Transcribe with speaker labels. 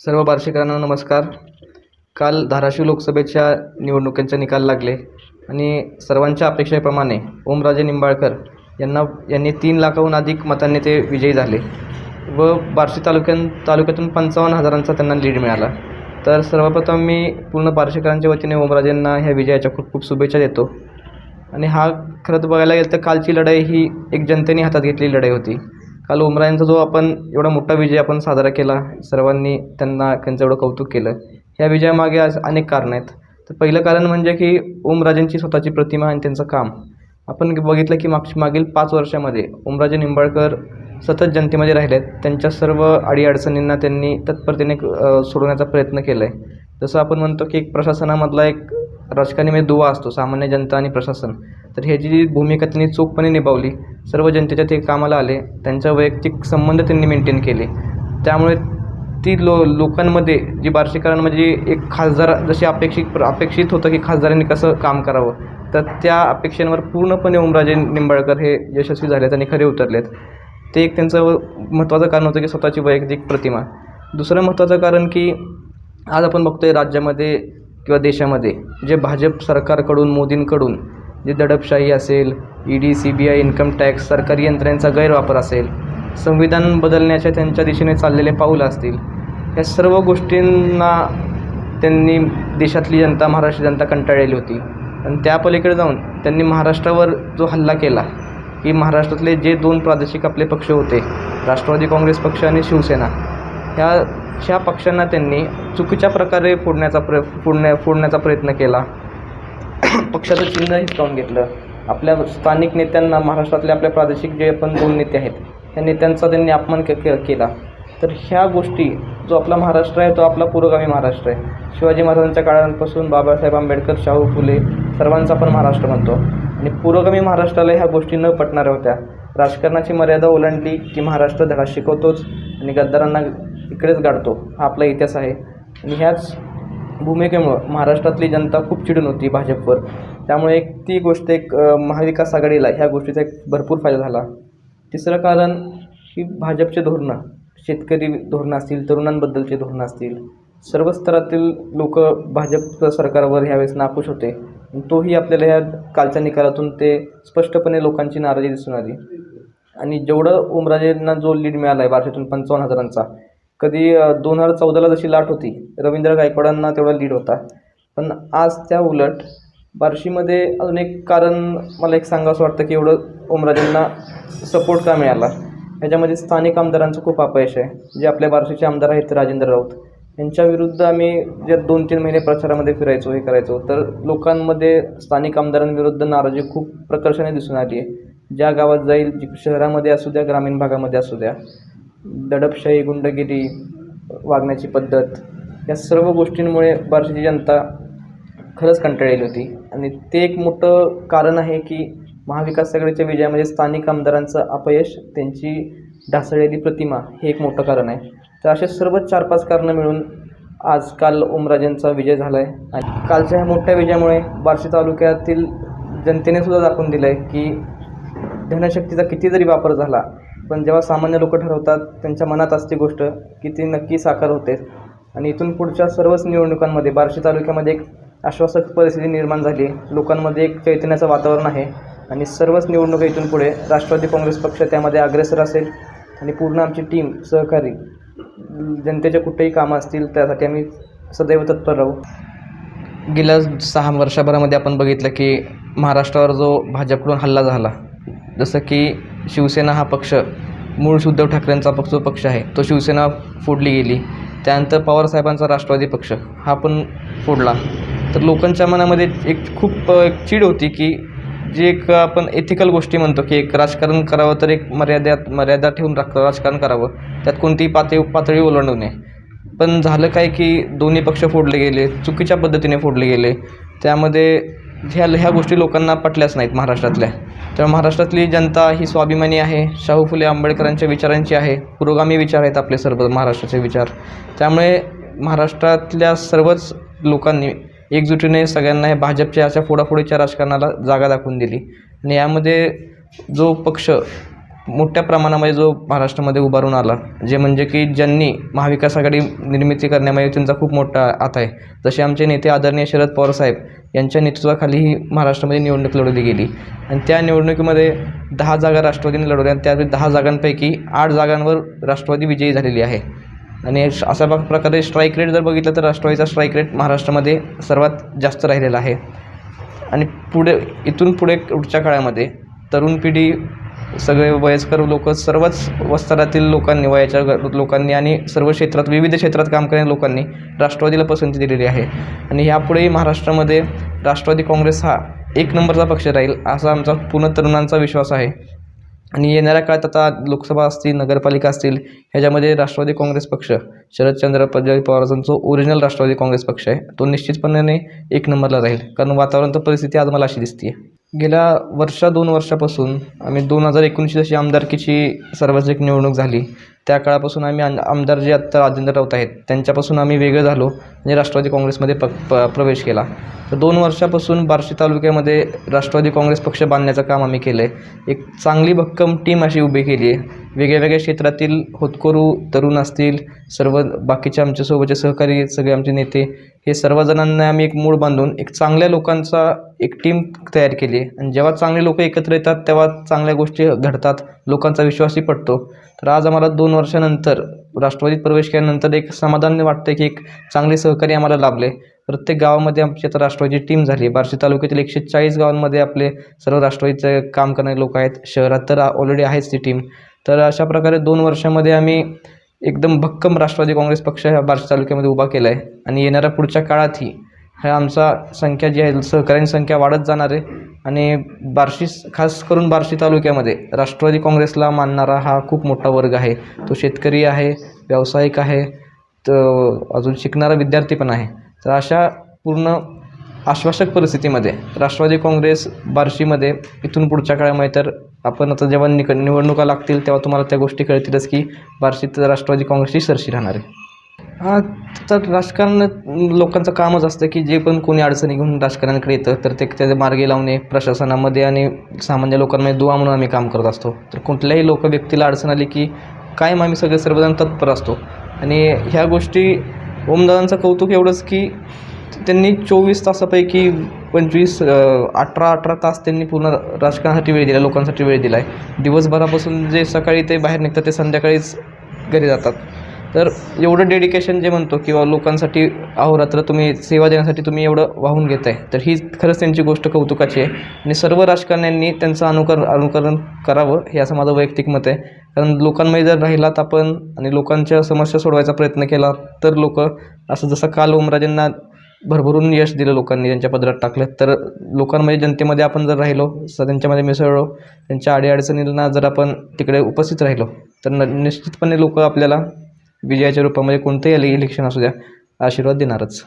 Speaker 1: सर्व बार्शीकरांना नमस्कार. काल धाराशिव लोकसभेच्या निवडणुकांचे निकाल लागले आणि सर्वांच्या अपेक्षेप्रमाणे ओमराजे निंबाळकर यांना यांनी तीन लाखाहून अधिक मतांनी ते विजयी झाले व बार्शी तालुक्यां तालुक्यातून पंचावन्न हजारांचा त्यांना लीड मिळाला. तर सर्वप्रथम मी पूर्ण बार्शीकरांच्या वतीने ओमराजेंना ह्या विजयाच्या खूप खूप शुभेच्छा देतो. आणि हा खरं तर बघायला गेलं तर कालची लढाई ही एक जनतेने हातात घेतलेली लढाई होती. काल ओमराजेंचा जो आपण एवढा मोठा विजय आपण साजरा केला सर्वांनी त्यांना त्यांचं एवढं कौतुक केलं. ह्या विजयामागे आज अनेक कारणं आहेत. तर पहिलं कारण म्हणजे की ओमराजेंची स्वतःची प्रतिमा आणि त्यांचं काम. आपण बघितलं की मागची मागील पाच वर्षामध्ये ओमराजे निंबाळकर सतत जनतेमध्ये राहिलेत. त्यांच्या सर्व अडीअडचणींना त्यांनी तत्परतेने सोडवण्याचा प्रयत्न केला आहे जसं आपण म्हणतो की एक प्रशासनामधला एक राजकारणी म्हणजे दुवा असतो सामान्य जनता आणि प्रशासन. तर ह्याची जी भूमिका त्यांनी चोखपणे निभावली सर्व जनतेच्या ते कामाला आले त्यांचा वैयक्तिक संबंध त्यांनी मेंटेन केले. त्यामुळे ती लो लोकांमध्ये जी बार्शीकरांमध्ये म्हणजे एक खासदार जशी अपेक्षित अपेक्षित होतं की खासदारांनी कसं काम करावं तर त्या अपेक्षांवर पूर्णपणे ओमराजे निंबाळकर हे यशस्वी झालेत आणि खरे उतरलेत. ते एक त्यांचं महत्त्वाचं कारण होतं की स्वतःची वैयक्तिक प्रतिमा. दुसरं महत्त्वाचं कारण की आज आपण बघतोय राज्यामध्ये किंवा देशामध्ये जे भाजप सरकारकडून मोदींकडून जे दडपशाही असेल E D C B I income tax सरकारी यंत्रणेचा गैरवापर असेल संविधान बदलण्याच्या त्यांच्या दिशेने चाललेले पाऊल असतील या सर्व गोष्टींना त्यांनी देशातली जनता महाराष्ट्र जनता कंटाळलेली होती. आणि त्या पलीकडे जाऊन त्यांनी महाराष्ट्रावर जो हल्ला केला की महाराष्ट्रातले जे दोन प्रादेशिक आपले पक्ष होते राष्ट्रवादी काँग्रेस पक्ष आणि शिवसेना ह्या ह्या पक्षांना त्यांनी चुकीच्या प्रकारे फोडण्याचा प्र फोडण्या फोडण्याचा प्रयत्न केला. पक्षाचं चिन्ह हिसकावून घेतलं. आपल्या स्थानिक नेत्यांना महाराष्ट्रातले आपल्या प्रादेशिक जे पण दोन नेते आहेत त्या नेत्यांचा त्यांनी अपमान के केला. तर ह्या गोष्टी जो आपला महाराष्ट्र आहे तो आपला पुरोगामी महाराष्ट्र आहे. शिवाजी महाराजांच्या काळापासून बाबासाहेब आंबेडकर शाहू फुले सर्वांचा आपण महाराष्ट्र म्हणतो आणि पुरोगामी महाराष्ट्राला ह्या गोष्टी न पटणाऱ्या होत्या. राजकारणाची मर्यादा ओलांडली की महाराष्ट्र धडा शिकवतोच आणि गद्दारांना इकडेच गाडतो. हा आपला इतिहास आहे. आणि ह्याच भूमिकेमुळं महाराष्ट्रातली जनता खूप चिडून होती भाजपवर. त्यामुळे एक ती गोष्ट एक महाविकास आघाडीला ह्या गोष्टीचा एक भरपूर फायदा झाला. तिसरं कारण ही भाजपचे धोरणं शेतकरी धोरणं असतील तरुणांबद्दलचे धोरणं असतील सर्व स्तरातील लोक भाजप सरकारवर ह्यावेळेस नाखुश होते. तोही आपल्याला ह्या कालच्या निकालातून ते स्पष्टपणे लोकांची नाराजी दिसून आली. आणि जेवढं ओमराजेंना जो लीड मिळाला आहे बाराशेतून पंचावन्न हजारांचा कधी दोन हजार चौदाला जशी लाट होती रवींद्र गायकवाडांना तेवढा लीड होता. पण आज त्या उलट बार्शीमध्ये अजून एक कारण मला एक सांगावंसं वाटतं की एवढं ओमराजेंना सपोर्ट का मिळाला? ह्याच्यामध्ये स्थानिक आमदारांचं खूप अपयश आहे. जे आपल्या बार्शीचे आमदार आहेत राजेंद्र राऊत यांच्या विरुद्ध आम्ही जे दोन तीन महिने प्रचारामध्ये फिरायचो हे करायचो तर लोकांमध्ये स्थानिक आमदारांविरुद्ध नाराजी खूप प्रकर्षाने दिसून आली आहे. ज्या गावात जाईल जी शहरामध्ये असू द्या ग्रामीण भागामध्ये असू द्या दडपशाही गुंडगिरी वागण्याची पद्धत या सर्व गोष्टींमुळे बार्शीची जनता खरंच कंटाळलेली होती. आणि ते एक मोठं कारण आहे की महाविकास आघाडीच्या विजयामध्ये स्थानिक आमदारांचं अपयश त्यांची ढासळलेली प्रतिमा हे एक मोठं कारण आहे. तर असे सर्व चार पाच कारणं मिळून आज काल ओमराजेंचा विजय झाला आहे आणि कालच्या ह्या मोठ्या विजयामुळे बार्शी तालुक्यातील जनतेने सुद्धा दाखवून दिलं आहे की धनशक्तीचा किती जरी वापर झाला. पण जेव्हा सामान्य लोक ठरवतात त्यांच्या मनात असते गोष्ट की ती नक्की साकार होते. आणि इथून पुढच्या सर्वच निवडणुकांमध्ये बार्शी तालुक्यामध्ये एक आश्वासक परिस्थिती निर्माण झाली. लोकांमध्ये एक चैतन्याचं वातावरण आहे. आणि सर्वच निवडणुका इथून पुढे राष्ट्रवादी काँग्रेस पक्ष त्यामध्ये अग्रेसर असेल आणि पूर्ण आमची टीम सहकारी जनतेचे कुठेही कामं असतील त्यासाठी आम्ही सदैव तत्पर राहू. गेल्या सहा वर्षभरामध्ये आपण बघितलं की महाराष्ट्रावर जो भाजपकडून हल्ला झाला जसं की शिवसेना हा पक्ष मूळ उद्धव ठाकरेंचा पक्ष जो पक्ष आहे तो शिवसेना फोडली गेली. त्यानंतर पवारसाहेबांचा राष्ट्रवादी पक्ष हा पण फोडला. तर लोकांच्या मनामध्ये एक खूप एक चीड होती की जे एक आपण एथिकल गोष्टी म्हणतो की एक राजकारण करावं तर एक मर्याद्यात मर्यादा ठेवून राख राजकारण करावं. त्यात कोणतीही पातळी पातळी ओलांडू नये. पण झालं काय की दोन्ही पक्ष फोडले गेले चुकीच्या पद्धतीने फोडले गेले. त्यामध्ये ह्या ह्या गोष्टी लोकांना पटल्याच नाहीत महाराष्ट्रातल्या. तर महाराष्ट्रातली जनता ही स्वाभिमानी आहे. शाहू फुले आंबेडकरांच्या विचारांची आहे. पुरोगामी विचार आहेत आपले सर्व महाराष्ट्राचे विचार. त्यामुळे महाराष्ट्रातल्या सर्वच लोकांनी एकजुटीने सगळ्यांना हे भाजपच्या अशा फोडाफोडीच्या राजकारणाला जागा दाखवून दिली. आणि यामध्ये जो पक्ष मोठ्या प्रमाणामध्ये जो महाराष्ट्रामध्ये उभारून आला जे म्हणजे की ज्यांनी महाविकास आघाडी निर्मिती करण्यामध्ये त्यांचा खूप मोठा हात आहे. जसे आमचे नेते आदरणीय शरद पवार साहेब यांच्या नेतृत्वाखाली ही महाराष्ट्रामध्ये निवडणूक लढवली गेली. आणि त्या निवडणुकीमध्ये दहा जागा राष्ट्रवादीने लढवल्या आणि त्यावेळी दहा जागांपैकी आठ जागांवर राष्ट्रवादी विजयी झालेली आहे. आणि अशा प्रकारे स्ट्राईक रेट जर बघितलं तर राष्ट्रवादीचा स्ट्राईक रेट महाराष्ट्रामध्ये सर्वात जास्त राहिलेला आहे. आणि पुढे इथून पुढे पुढच्या काळामध्ये तरुण पिढी सगळे वयस्कर लोक सर्वच वस्तरातील लोकांनी वयाच्या लोकांनी आणि सर्व क्षेत्रात विविध क्षेत्रात काम करणाऱ्या लोकांनी राष्ट्रवादीला पसंती दिलेली आहे. आणि यापुढेही महाराष्ट्रामध्ये राष्ट्रवादी काँग्रेस हा एक नंबरचा पक्ष राहील असा आमचा पूर्ण तरुणांचा विश्वास आहे. आणि येणाऱ्या काळात आता लोकसभा असतील नगरपालिका असतील ह्याच्यामध्ये राष्ट्रवादी काँग्रेस पक्ष शरदचंद्र पवार पवारांचा ओरिजिनल राष्ट्रवादी काँग्रेस पक्ष आहे. तो निश्चितपणे एक नंबरला राहील कारण वातावरण तर परिस्थिती आज मला अशी दिसते गेल्या वर्षा दोन वर्षापासून आम्ही दोन हजार एकोणीसची जशी आमदारकीची सार्वत्रिक निवडणूक झाली. त्या काळापासून आम्ही आम- आमदार जे आत्ता राजेंद्र राऊत आहेत त्यांच्यापासून आम्ही वेगळे झालो आणि राष्ट्रवादी काँग्रेसमध्ये प प प्रवेश केला. तर दोन वर्षापासून बार्शी तालुक्यामध्ये राष्ट्रवादी काँग्रेस पक्ष बांधण्याचं काम आम्ही केलं आहे एक चांगली भक्कम टीम अशी उभी केली आहे वेगळ्या वेगळ्या क्षेत्रातील होतकरू तरुण असतील सर्व बाकीचे आमच्यासोबतचे सहकारी सगळे आमचे नेते हे सर्वजणांना आम्ही एक मूळ बांधून एक चांगल्या लोकांचा एक टीम तयार केली. आहे आणि जेव्हा चांगले लोक एकत्र येतात तेव्हा चांगल्या गोष्टी घडतात. लोकांचा विश्वासही पडतो तर आज आम्हाला दोन वर्षानंतर राष्ट्रवादीत प्रवेश केल्यानंतर एक समाधान वाटतं की एक चांगले सहकारी आम्हाला लाभले. प्रत्येक गावामध्ये आमची आता राष्ट्रवादीची टीम झाली. बार्शी तालुक्यातील एकशे चाळीस गावांमध्ये आपले सर्व राष्ट्रवादीचे काम करणारे लोक आहेत. शहरात तर ऑलरेडी आहेच ती टीम तर अशा प्रकारे दोन वर्षामध्ये आम्ही एकदम भक्कम राष्ट्रवादी काँग्रेस पक्ष ह्या बार्शी तालुक्यामध्ये उभा केला आहे आणि येणाऱ्या पुढच्या काळातही ह्या आमचा संख्या जी आहे सहकाऱ्यांची संख्या वाढत जाणार आहे. आणि बार्शी खास करून बार्शी तालुक्यामध्ये राष्ट्रवादी काँग्रेसला मानणारा हा खूप मोठा वर्ग आहे. तो शेतकरी आहे व्यावसायिक आहे तर अजून शिकणारा विद्यार्थी पण आहे. तर अशा पूर्ण आश्वासक परिस्थितीमध्ये राष्ट्रवादी काँग्रेस बार्शीमध्ये इथून पुढच्या काळामध्ये तर आपण आता जेव्हा निक निवडणुका लागतील तेव्हा तुम्हाला त्या गोष्टी कळतीलच की बार्शीत राष्ट्रवादी काँग्रेसची सरशी राहणार आहे. हा तर राजकारण लोकांचं कामच असतं की जे पण कोणी अडचणी घेऊन राजकारणाकडे येतं तर ते त्याचे मार्गी लावणे प्रशासनामध्ये आणि सामान्य लोकांमध्ये दुवा म्हणून आम्ही काम करत असतो. तर कुठल्याही लोक व्यक्तीला अडचण आली की कायम आम्ही सगळे सर्वजण तत्पर असतो. आणि ह्या गोष्टी ओमदादांचं कौतुक एवढंच की त्यांनी चोवीस तासापैकी पंचवीस अठरा अठरा तास त्यांनी पूर्ण राजकारणासाठी वेळ दिला लोकांसाठी वेळ दिला आहे दिवसभरापासून जे सकाळी ते बाहेर निघतात ते संध्याकाळीच घरी जातात. तर एवढं डेडिकेशन जे म्हणतो किंवा लोकांसाठी अहोरात्र तुम्ही सेवा देण्यासाठी तुम्ही एवढं वाहून घेत आहे तर ही खरंच त्यांची गोष्ट कौतुकाची आहे. आणि सर्व राजकारण्यांनी त्यांचं अनुकर अनुकरण करावं हे असं माझं वैयक्तिक मत आहे. कारण लोकांमध्ये जर राहिलात आपण आणि लोकांच्या समस्या सोडवायचा प्रयत्न केला तर लोक असं जसं काल ओमराजेंना भरभरून यश दिलं लोकांनी त्यांच्या पदरात टाकलं तर लोकांमध्ये जनतेमध्ये आपण जर राहिलो स त्यांच्यामध्ये मिसळलो त्यांच्या अडीअडचणींना जर आपण तिकडे उपस्थित राहिलो तर न निश्चितपणे लोक आपल्याला विजयाच्या रूपामध्ये कोणतंही इलेक्शन असू द्या आशीर्वाद देणारच.